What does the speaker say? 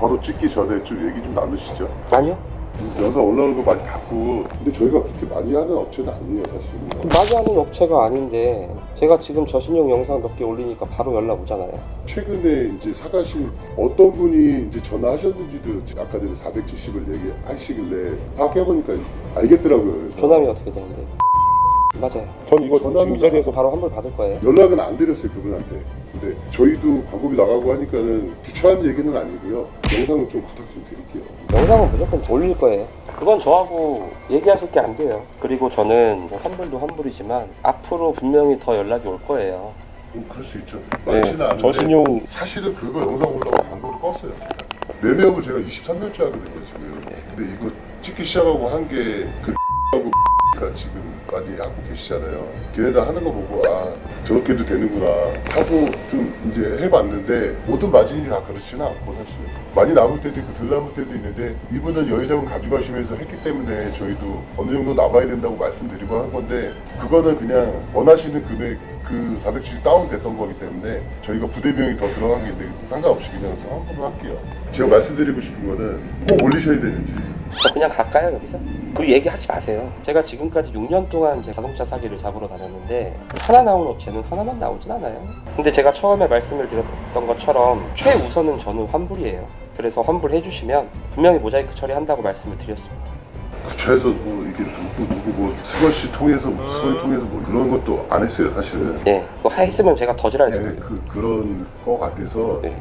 바로 찍기 전에 좀 얘기 좀 나누시죠. 아니요. 영상 올라오는 거 많이 봤고 근데 저희가 그렇게 많이 하는 업체는 아니에요 사실. 많이 하는 업체가 아닌데 제가 지금 저신용 영상 몇 개 올리니까 바로 연락 오잖아요. 최근에 이제 사가신 어떤 분이 이제 전화하셨는지도 아까 전에 470을 얘기하시길래 파악해보니까 알겠더라고요. 그래서 조남이 어떻게 되는데? 맞아요. 전 이거 지금 이 자리에서 바로 환불 받을 거예요. 연락은 안 드렸어요 그분한테. 근데 저희도 광고비 나가고 하니까는 구차한 얘기는 아니고요. 영상은 좀 부탁 좀 드릴게요. 영상은 무조건 올릴 거예요. 그건 저하고 얘기하실 게 안 돼요. 그리고 저는 뭐 환불도 환불이지만 앞으로 분명히 더 연락이 올 거예요. 뭐 그럴 수 있죠. 네, 많지는 않은데 저신용 사실은 그거 영상 올라오고 광고를 껐어요 제가. 매매업을 제가 23년째 하거든요 지금. 근데 이거 찍기 시작하고 한 게그 하고 가 지금 많이 하고 계시잖아요. 걔네들 하는 거 보고 아 저렇게도 되는구나 하고 좀 이제 해봤는데 모든 마진이 다 그렇지는 않고 사실 많이 남을 때도 있고 덜 남을 때도 있는데 이분은 여유자금 가져가시면서 했기 때문에 저희도 어느 정도 남아야 된다고 말씀드리고 한 건데 그거는 그냥 원하시는 금액 그 470 다운됐던 거기 때문에 저희가 부대 비용이 더 들어간 게 있는데 상관없이 그냥 환불을 할게요. 제가 말씀드리고 싶은 거는 꼭 올리셔야 되는지 저 그냥 갈까요 여기서? 그 얘기 하지 마세요. 제가 지금까지 6년 동안 제 자동차 사기를 잡으러 다녔는데 하나 나온 업체는 하나만 나오진 않아요. 근데 제가 처음에 말씀을 드렸던 것처럼 최우선은 저는 환불이에요. 그래서 환불해 주시면 분명히 모자이크 처리한다고 말씀을 드렸습니다. 구차에서 뭐 이게 누구 누구 뭐 승원 씨 통해서 뭐 승원이 통해서 뭐 그런 것도 안 했어요 사실은. 네, 그거 했으면 제가 더 지랄했을 네, 거예요. 그 그런 거 같아서 네.